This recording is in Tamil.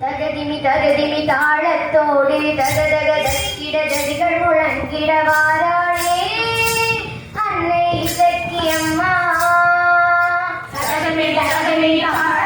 தகதிமி தகதிமி தாளத்தோடு தகதக தக்கிட ததிகள் முழங்கிட வாராளே அன்னை இசக்கி அம்மா தகதமி தகதமி தாள